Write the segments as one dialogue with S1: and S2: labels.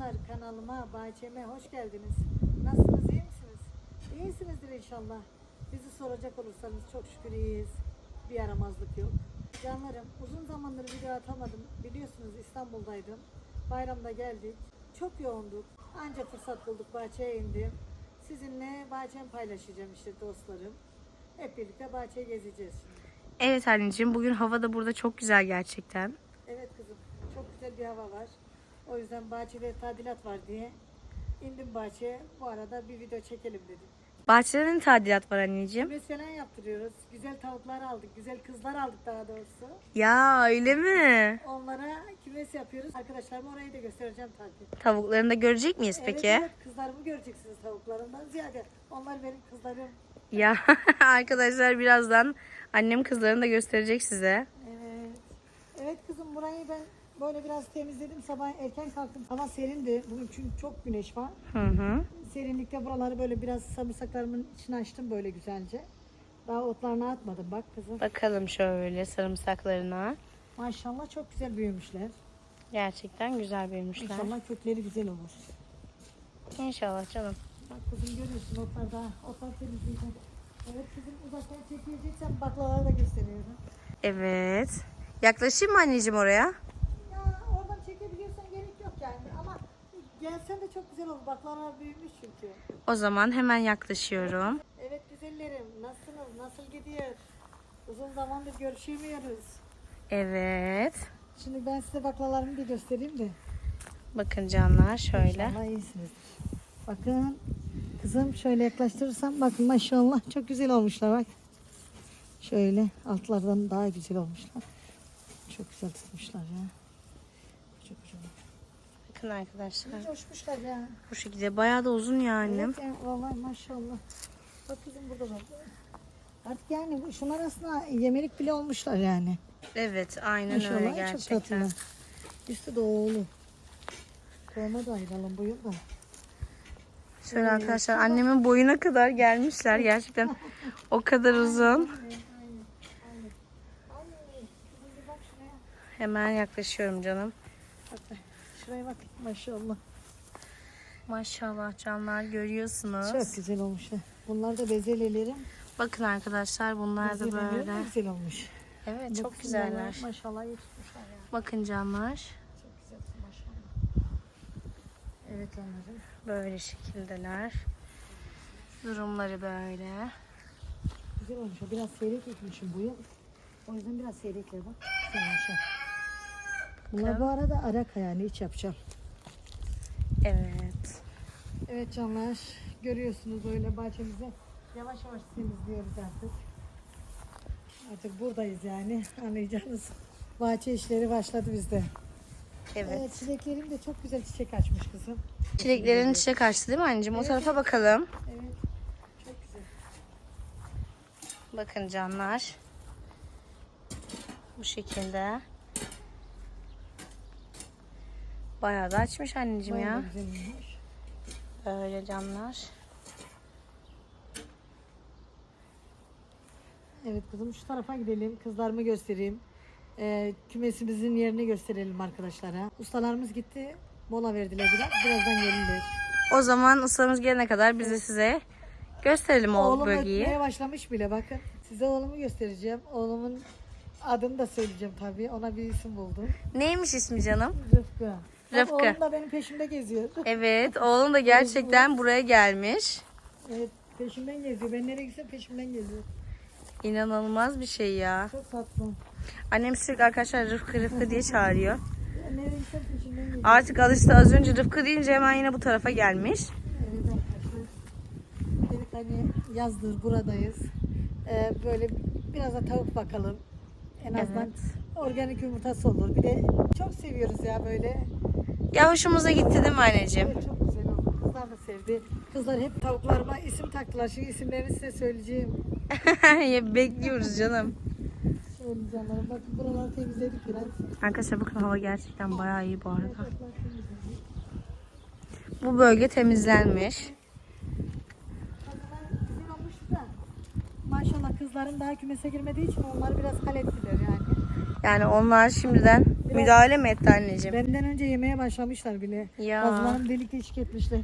S1: Canlar kanalıma, bahçeme hoş geldiniz. Nasılsınız, iyi misiniz? İyisinizdir inşallah. Bizi soracak olursanız çok şükür iyiyiz. Bir yaramazlık yok. Canlarım uzun zamandır video atamadım. Biliyorsunuz İstanbul'daydım. Bayramda geldik. Çok yoğunduk. Ancak fırsat bulduk bahçeye indim. Sizinle bahçemi paylaşacağım işte dostlarım. Hep birlikte bahçeyi gezeceğiz şimdi.
S2: Evet anneciğim bugün hava da burada çok güzel gerçekten.
S1: Evet kızım çok güzel bir hava var. O yüzden bahçede tadilat var diye indim bahçeye. Bu arada bir video çekelim dedim.
S2: Bahçede ne tadilat var anneciğim?
S1: Falan yaptırıyoruz. Güzel tavuklar aldık. Güzel kızlar aldık daha doğrusu.
S2: Ya öyle mi?
S1: Onlara kümes yapıyoruz. Arkadaşlarıma orayı da göstereceğim tabii.
S2: Tavuklarını da görecek miyiz peki?
S1: Evet, evet kızlarımı göreceksiniz tavuklarımdan ziyade. Onlar benim kızlarım.
S2: Ya arkadaşlar birazdan annem kızlarını da gösterecek size.
S1: Evet. Evet kızım burayı ben böyle biraz temizledim. Sabah erken kalktım. Hava serindi. Bugün çünkü çok güneş var.
S2: Hı hı.
S1: Serinlikte buraları böyle biraz sarımsaklarımın içine açtım böyle güzelce. Daha otlarını atmadım bak kızım.
S2: Bakalım şöyle sarımsaklarına.
S1: Maşallah çok güzel büyümüşler.
S2: Gerçekten güzel büyümüşler.
S1: İnşallah kökleri güzel olur.
S2: İnşallah canım.
S1: Bak kızım görüyorsun otlar daha. Otlar temizleyeceğim. Evet kızım uzaktan çekeceksen baklaları da gösteriyorum.
S2: Evet. Yaklaşayım mı anneciğim oraya?
S1: Ya oradan çekebiliyorsan gerek yok yani ama gelsen de çok güzel olur. Baklalar büyümüş çünkü.
S2: O zaman hemen yaklaşıyorum.
S1: Evet güzellerim nasılsınız? Nasıl gidiyor? Uzun zamandır görüşemiyoruz.
S2: Evet.
S1: Şimdi ben size baklalarımı bir göstereyim de.
S2: Bakın canlar şöyle.
S1: İnşallah iyisiniz. Bakın kızım şöyle yaklaştırırsam bakın maşallah çok güzel olmuşlar bak. Şöyle altlardan daha güzel olmuşlar. Çok güzel tutmuşlar ya. Çok.
S2: Bakın arkadaşlar.
S1: Hiç hoşmuşlar ya.
S2: Bu şekilde bayağı da uzun ya annem.
S1: Evet ya, vallahi maşallah. Bak burada bak. Artık yani şunlar aslında yemelik bile olmuşlar yani.
S2: Evet aynen öyle
S1: Maşallah çok
S2: gerçekten.
S1: tatlı. Üstü de oğlu. Kovma da ayıralım bu yıl da.
S2: Şöyle arkadaşlar annemin boyuna kadar gelmişler gerçekten. O kadar uzun. Hemen yaklaşıyorum canım.
S1: Şuraya bak maşallah.
S2: Maşallah canlar görüyorsunuz.
S1: Çok güzel olmuş. Bunlar da bezelyelerim.
S2: Bakın arkadaşlar bunlar da böyle.
S1: de güzel olmuş.
S2: Evet çok güzeller.
S1: ya, Maşallah iyi tutmuşlar ya.
S2: Bakın canlar.
S1: Çok güzel maşallah. Evet onların.
S2: Böyle şekildeler. Durumları böyle.
S1: Güzel olmuş. Biraz seyrek ekmişim bu yıl. O yüzden biraz seyrekler bak. Güzel olmuş. Bunlar bu arada arak yani iç yapacağım.
S2: Evet.
S1: Evet canlar görüyorsunuz öyle bahçemize yavaş yavaş temizliyoruz artık. Artık buradayız yani anlayacağınız. Bahçe işleri başladı bizde.
S2: Evet.
S1: Evet çileklerim de çok güzel çiçek açmış kızım.
S2: Çileklerin çiçek açtı değil mi anneciğim? O tarafa bakalım.
S1: Evet çok güzel.
S2: Bakın canlar. Bu şekilde. Bayağı da açmış anneciğim
S1: Bayağı
S2: ya.
S1: da güzel olmuş.
S2: Böyle canlar.
S1: Evet kızım şu tarafa gidelim. Kızlarımı göstereyim. Ee, kümesimizin yerini gösterelim arkadaşlara. Ustalarımız gitti. Mola verdiler biraz. Birazdan gelirler.
S2: O zaman ustamız gelene kadar biz de size gösterelim o
S1: Oğlum
S2: bölgeyi.
S1: ötmeye başlamış bile bakın. Size oğlumu göstereceğim. Oğlumun adını da söyleyeceğim tabii. Ona bir isim buldum.
S2: Neymiş ismi canım?
S1: Rıfkı.
S2: Rıfkı.
S1: Oğlum da benim peşimde geziyor.
S2: Evet, oğlum da gerçekten buraya gelmiş.
S1: Evet peşimden geziyor. Ben nereye gitsem peşimden geziyor.
S2: İnanılmaz bir şey ya.
S1: Çok tatlı.
S2: Annem sürekli arkadaşlar Rıfkı Rıfkı diye çağırıyor.
S1: Nereye gitsem peşimden geziyor.
S2: Artık alıştı az önce Rıfkı deyince hemen yine bu tarafa gelmiş.
S1: Evet arkadaşlar. Dedik hani yazdır buradayız. Ee, böyle biraz da tavuk bakalım. En azından
S2: Evet.
S1: organik yumurtası olur. Bir de çok seviyoruz ya böyle.
S2: Ya hoşumuza gitti değil mi anneciğim?
S1: Evet çok güzel oldu. Kızlar da sevdi. Kızlar hep tavuklarıma isim taktılar. Şimdi isimlerini size söyleyeceğim.
S2: Bekliyoruz canım.
S1: Şöyle canlarım. Bakın buraları temizledik biraz.
S2: Arkadaşlar bakın hava gerçekten bayağı iyi bu arada. Bu bölge temizlenmiş.
S1: Kızlar güzel olmuştu da. Kızlarım daha kümese girmediği için onlar biraz hallettiler yani.
S2: Yani onlar şimdiden Müdahale mi etti anneciğim?
S1: Benden önce yemeye başlamışlar bile.
S2: Ya.
S1: Bazılarını delik deşik etmişler.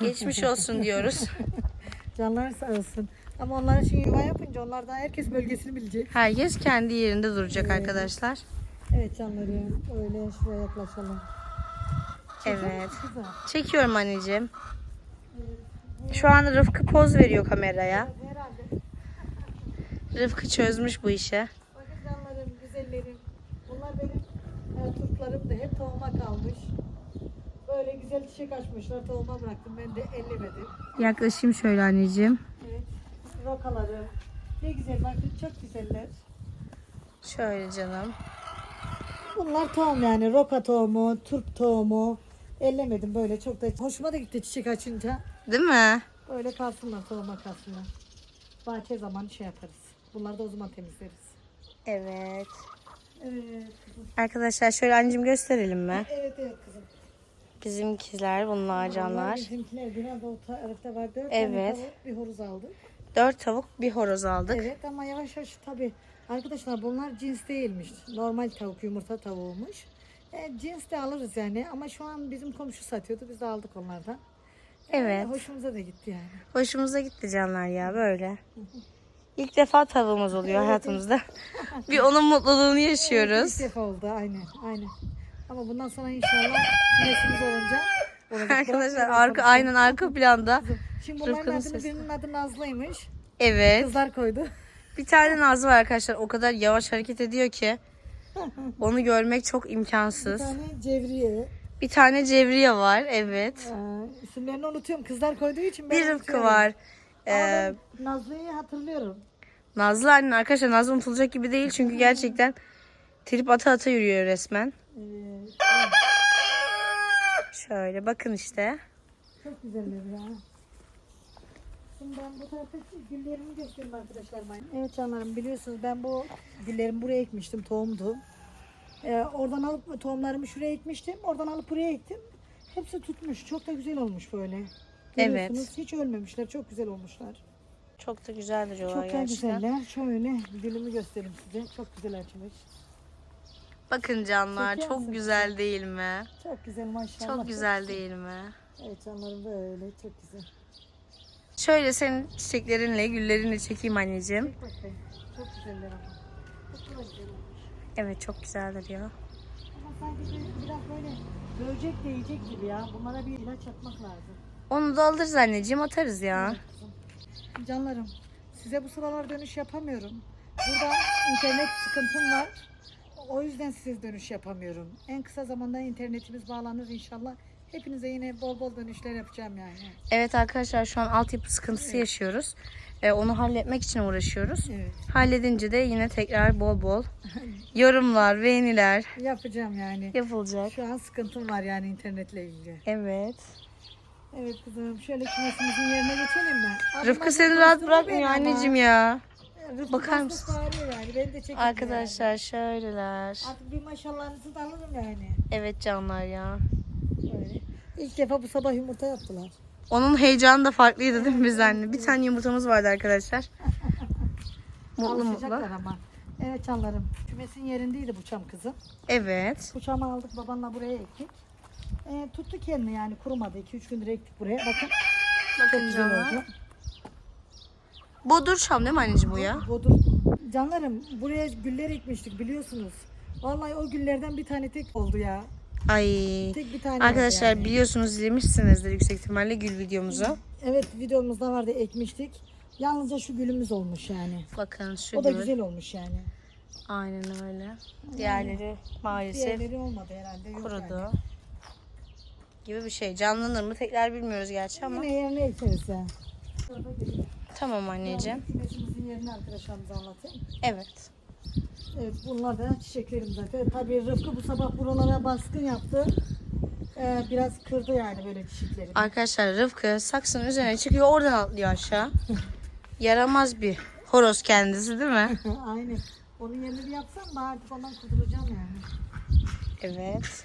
S2: Geçmiş olsun diyoruz.
S1: Canlar sağ olsun. Ama onlar için yuva yapınca onlar da herkes bölgesini bilecek.
S2: Herkes kendi yerinde duracak arkadaşlar.
S1: Evet canlarım. Öyle şuraya yaklaşalım.
S2: Evet. Çekiyorum anneciğim. Şu an Rıfkı poz veriyor kameraya. Rıfkı çözmüş bu işi.
S1: Bakın canlarım, güzellerim. Bunlar benim e, turplarım da hep tohuma kalmış. Böyle güzel çiçek açmışlar. Tohuma bıraktım. Ben de ellemedim.
S2: Yaklaşayım şöyle anneciğim.
S1: Evet. Rokaları. Ne güzel bakın çok güzeller.
S2: Şöyle canım.
S1: Bunlar tohum yani. Roka tohumu, turp tohumu. Ellemedim böyle çok da hoşuma da gitti çiçek açınca.
S2: Değil mi?
S1: Böyle kalsınlar tohuma kalsınlar. Bahçe zaman şey yaparız. Bunları da o zaman temizleriz.
S2: Evet.
S1: Evet kızım.
S2: Arkadaşlar şöyle anneciğim gösterelim mi?
S1: Evet evet kızım.
S2: Bizimkiler bunlar canlar.
S1: Bizimkiler biraz da o tarafta var. Dört
S2: Evet.
S1: tane tavuk bir horoz aldık.
S2: Dört tavuk bir horoz aldık.
S1: Evet ama yavaş yavaş tabi. Arkadaşlar bunlar cins değilmiş. Normal tavuk yumurta tavuğumuş. E, cins de alırız yani ama şu an bizim komşu satıyordu. Biz de aldık onlardan. E,
S2: Evet.
S1: hoşumuza da gitti yani.
S2: Hoşumuza gitti canlar ya böyle. İlk defa tavuğumuz oluyor hayatımızda. bir onun mutluluğunu yaşıyoruz.
S1: İlk defa oldu aynen aynen. Ama bundan sonra inşallah nesimiz olunca olacak.
S2: Arkadaşlar arka aynen arka planda.
S1: Şimdi bunların adını birinin adı Nazlı'ymış.
S2: Evet.
S1: Kızlar koydu.
S2: Bir tane Nazlı var arkadaşlar. O kadar yavaş hareket ediyor ki. Onu görmek çok
S1: Bir
S2: imkansız.
S1: tane Cevriye.
S2: Bir tane Cevriye var. Evet.
S1: Ee, isimlerini unutuyorum. Kızlar koyduğu için ben
S2: Bir Rıfkı var. Ee,
S1: ben Nazlı'yı hatırlıyorum.
S2: Nazlı annen arkadaşlar Nazlı unutulacak gibi değil. Çünkü gerçekten trip ata ata yürüyor resmen. Şöyle bakın işte.
S1: çok güzeller ya. Şimdi ben bu tarafta güllerimi göstereyim arkadaşlar. bana. Evet canlarım biliyorsunuz ben bu güllerimi buraya ekmiştim. Tohumdu. Ee, oradan alıp tohumlarımı şuraya ekmiştim. Oradan alıp buraya ektim. Hepsi tutmuş. Çok da güzel olmuş böyle.
S2: Evet.
S1: Görüyorsunuz, Hiç ölmemişler. Çok güzel olmuşlar.
S2: Çok da güzel duruyorlar
S1: Çok da
S2: gerçekten.
S1: güzeller. Şöyle gülümü göstereyim size. Çok güzel açmış.
S2: Bakın canlar
S1: Çekiyor
S2: çok güzel değil mi?
S1: Çok güzel maşallah.
S2: Çok güzel değil mi?
S1: Evet canlarım böyle çok güzel.
S2: Şöyle senin çiçeklerinle, güllerinle çekeyim anneciğim.
S1: Çek bakayım. Çok güzeller ama. Çok güzel olmuş.
S2: Evet çok güzel duruyor.
S1: Ama sanki bir- biraz böyle böcek de yiyecek gibi ya. Bunlara bir ilaç yapmak lazım.
S2: Onu da alırız anneciğim atarız ya.
S1: Canlarım size bu sıralar dönüş yapamıyorum. Burada internet sıkıntım var. O yüzden size dönüş yapamıyorum. En kısa zamanda internetimiz bağlanır inşallah. Hepinize yine bol bol dönüşler yapacağım yani.
S2: Evet arkadaşlar şu an altyapı sıkıntısı yaşıyoruz. Ee, onu halletmek için uğraşıyoruz.
S1: Evet.
S2: Halledince de yine tekrar bol bol yorumlar, beğeniler
S1: Yapacağım yani.
S2: yapılacak.
S1: Şu an sıkıntım var yani internetle ilgili.
S2: Evet.
S1: Evet kızım şöyle kümesimizin yerine geçelim mi? Abi
S2: Rıfkı seni rahat bırakmıyor anneciğim ya.
S1: Rıfkı
S2: Bakar mısın?
S1: bağırıyor yani. Beni de çekin
S2: Arkadaşlar şöyleler.
S1: Yani. Artık bir maşallahınızı da alırım yani.
S2: Evet canlar ya.
S1: Böyle. İlk defa bu sabah yumurta yaptılar.
S2: Onun heyecanı da farklıydı değil mi biz anne? Bir tane yumurtamız vardı arkadaşlar. Mutlu mutlu.
S1: Alışacaklar ama. Evet canlarım. Kümesin yerindeydi bu çam kızım.
S2: Evet.
S1: Bu çamı aldık babanla buraya ektik. E, tuttu kendini yani kurumadı. 2-3 gündür ektik buraya. Bakın çok güzel oldu.
S2: Bodur çam değil mi anneciğim bu ya?
S1: Bodur. Canlarım buraya güller ekmiştik biliyorsunuz. Vallahi o güllerden bir tane tek oldu ya.
S2: Ay.
S1: Tek bir tane
S2: Arkadaşlar
S1: yani.
S2: biliyorsunuz izlemişsinizdir yüksek ihtimalle gül videomuzu.
S1: Evet videomuzda vardı ekmiştik. Yalnızca şu gülümüz olmuş yani.
S2: Bakın şu
S1: O da
S2: gül.
S1: güzel olmuş yani.
S2: Aynen öyle. Diğerleri maalesef
S1: Diğerleri olmadı herhalde. Yok
S2: kurudu.
S1: Yani.
S2: Gibi bir şey. Canlanır mı tekrar bilmiyoruz gerçi ama.
S1: Yine yerine ekeriz ya.
S2: Tamam anneciğim.
S1: Kümesimizin yerini arkadaşlarımıza anlatayım.
S2: Evet.
S1: Evet bunlar da çiçeklerim zaten. Tabii Rıfkı bu sabah buralara baskın yaptı. Ee, biraz kırdı yani böyle çiçekleri.
S2: Arkadaşlar Rıfkı saksının üzerine çıkıyor oradan atlıyor aşağı. Yaramaz bir horoz kendisi değil mi?
S1: Aynen. Onun yerini bir yapsam ben artık ondan kurtulacağım yani.
S2: Evet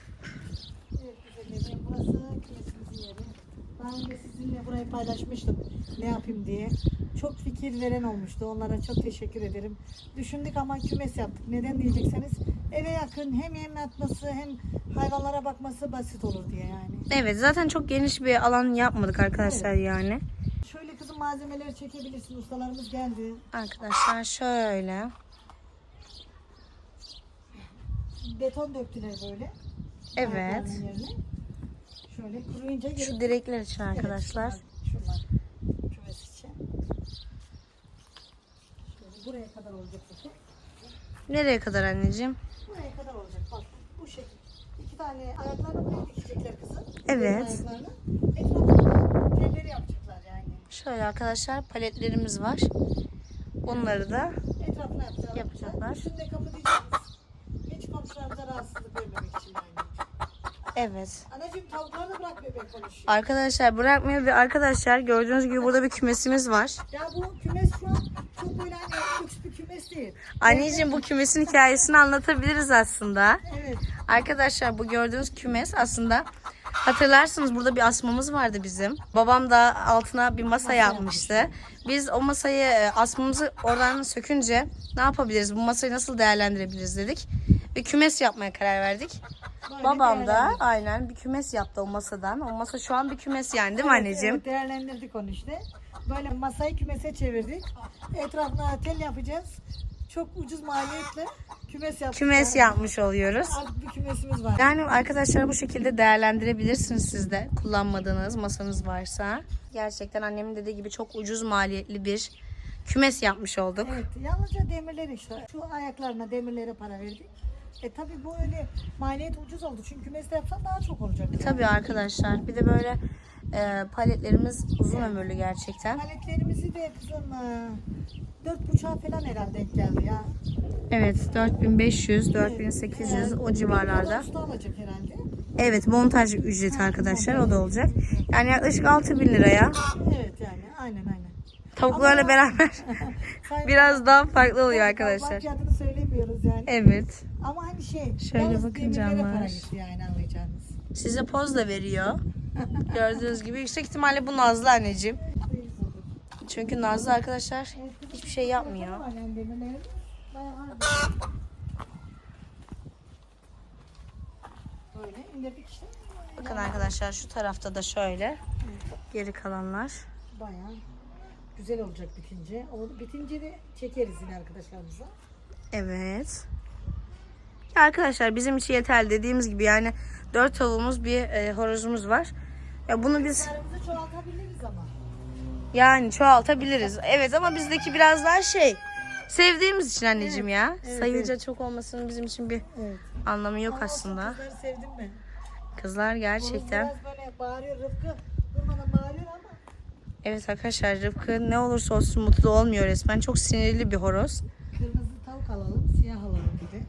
S1: güzellerim. Burası kümesimizin yeri. Daha önce sizinle burayı paylaşmıştım. Ne yapayım diye. Çok fikir veren olmuştu. Onlara çok teşekkür ederim. Düşündük ama kümes yaptık. Neden diyecekseniz eve yakın hem yem atması hem hayvanlara bakması basit olur diye yani.
S2: Evet zaten çok geniş bir alan yapmadık arkadaşlar yani.
S1: Şöyle kızım malzemeleri çekebilirsin. Ustalarımız geldi.
S2: Arkadaşlar şöyle.
S1: Beton döktüler böyle.
S2: Evet.
S1: Şöyle kuruyunca geri
S2: Şu direkler için arkadaşlar.
S1: Evet, şunlar, şunlar kümes için. Şöyle buraya kadar olacak peki.
S2: Nereye kadar anneciğim?
S1: Buraya kadar olacak. Bak bu şekil. İki tane ayaklarını buraya dikecekler kızım.
S2: Evet.
S1: Ayaklarını. Etrafında telleri yapacaklar yani.
S2: Şöyle arkadaşlar paletlerimiz var. Bunları da
S1: Etrafına yapacaklar.
S2: Yapacaklar.
S1: Üstünde kapı diyeceğiz. Hiç komşularımıza rahatsızlık vermemek için yani.
S2: evet.
S1: Anacığım tavukları da bırak bebek konuşuyor.
S2: Arkadaşlar bırakmıyor ve arkadaşlar gördüğünüz gibi burada bir kümesimiz var.
S1: Ya bu kümes şu an çok böyle hani lüks bir kümes değil.
S2: Anneciğim bu kümesin hikayesini anlatabiliriz aslında.
S1: Evet.
S2: Arkadaşlar bu gördüğünüz kümes aslında hatırlarsınız burada bir asmamız vardı bizim. Babam da altına bir masa yapmıştı. Biz o masayı e, asmamızı oradan sökünce ne yapabiliriz? Bu masayı nasıl değerlendirebiliriz dedik. Bir kümes yapmaya karar verdik.
S1: Böyle
S2: Babam da
S1: değerlendirdik.
S2: aynen bir kümes yaptı o masadan. O masa şu an bir kümes yani değil mi anneciğim?
S1: Evet, değerlendirdik onu işte. Böyle masayı kümese çevirdik. Etrafına tel yapacağız. Çok ucuz maliyetle kümes yaptık.
S2: Kümes
S1: Yani
S2: yapmış oluyoruz.
S1: Artık bir kümesimiz var.
S2: Yani arkadaşlar bu şekilde değerlendirebilirsiniz siz de kullanmadığınız masanız varsa. Gerçekten annemin dediği gibi çok ucuz maliyetli bir kümes yapmış olduk.
S1: Evet, yalnızca demirler işte. Şu ayaklarına demirlere para verdik. E tabi bu öyle maliyet ucuz oldu. Çünkü kümeste yapsan daha çok olacak. yani.
S2: Tabii arkadaşlar bir de böyle e, paletlerimiz uzun ömürlü gerçekten.
S1: Paletlerimizi de kızım e, dört buçuğa falan herhalde geldi ya.
S2: Evet 4500 4800 o civarlarda.
S1: Usta alacak herhalde.
S2: Evet montaj ücreti arkadaşlar o da olacak. Yani yaklaşık 6000 liraya
S1: Evet yani aynen aynen.
S2: Tavuklarla beraber
S1: Sayın-
S2: biraz daha farklı oluyor
S1: Tabii,
S2: arkadaşlar.
S1: Bakliyatını söylemiyoruz yani.
S2: Evet.
S1: Ama hani şey.
S2: Şöyle
S1: yalnız
S2: bakın
S1: demirlere
S2: canlar.
S1: para gitti yani anlayacağınız.
S2: Size poz da veriyor. Gördüğünüz gibi yüksek ihtimalle bu Nazlı anneciğim. Çünkü Nazlı arkadaşlar hiçbir şey yapmıyor.
S1: Var yani demirlerin. Bayağı var. Böyle indirdik işte.
S2: Bakın arkadaşlar şu tarafta da şöyle geri kalanlar.
S1: Bayağı güzel olacak bitince. O bitince de çekeriz yine arkadaşlarımıza.
S2: Evet. Ya arkadaşlar bizim için yeterli dediğimiz gibi yani dört tavuğumuz bir e, horozumuz var. Ya bunu biz
S1: Yarımızı çoğaltabiliriz ama.
S2: yani çoğaltabiliriz. Evet ama bizdeki biraz daha şey sevdiğimiz için anneciğim ya.
S1: evet,
S2: Sayınca çok olmasının bizim için bir
S1: Evet.
S2: anlamı yok aslında.
S1: Kızları sevdim ben.
S2: Kızlar
S1: Horoz
S2: gerçekten.
S1: Biraz böyle bağırıyor Rıfkı.
S2: Evet arkadaşlar Rıfkı ne olursa olsun mutlu olmuyor resmen. Çok sinirli bir horoz.
S1: Kırmızı tavuk alalım, siyah alalım bir de.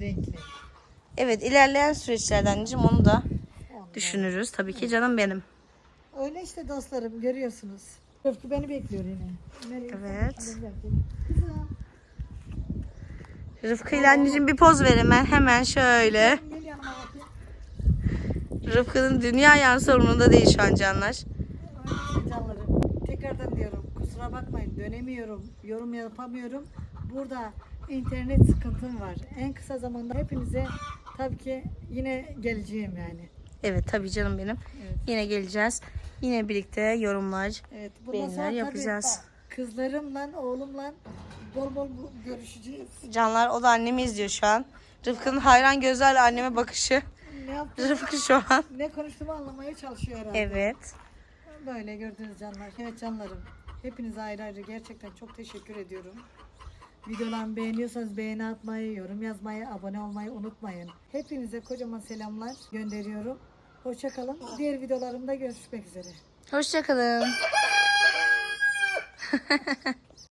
S1: Renkli.
S2: Evet ilerleyen süreçlerde anneciğim onu da düşünürüz. Tabii ki canım benim.
S1: Öyle işte dostlarım görüyorsunuz. Rıfkı beni bekliyor yine. Nereye
S2: Evet.
S1: Kızım.
S2: Rıfkı ile anneciğim bir poz ver hemen. Hemen şöyle.
S1: Gel yanıma bakayım.
S2: Rıfkı'nın dünya yan sorununda değil şu an canlar.
S1: Öyle canlarım. Tekrardan diyorum kusura bakmayın dönemiyorum. Yorum yapamıyorum. Burada internet sıkıntım var. En kısa zamanda hepinize tabii ki yine geleceğim yani.
S2: Evet tabii canım benim.
S1: Evet.
S2: Yine geleceğiz. Yine birlikte yorumlar.
S1: Evet,
S2: Beğeniler
S1: tabii
S2: yapacağız.
S1: bak, kızlarımla, oğlumla bol bol görüşeceğiz.
S2: Canlar o da annemi izliyor şu an. Rıfkı'nın hayran gözlerle anneme bakışı.
S1: Ne yaptım?
S2: Rıfkı şu an.
S1: Ne konuştuğumu anlamaya çalışıyor herhalde.
S2: Evet.
S1: Böyle gördüğünüz canlar. Evet canlarım. Hepinize ayrı ayrı gerçekten çok teşekkür ediyorum. Videolarımı beğeniyorsanız beğeni atmayı, yorum yazmayı, abone olmayı unutmayın. Hepinize kocaman selamlar gönderiyorum. Hoşçakalın. Diğer videolarımda görüşmek üzere.
S2: Hoşçakalın.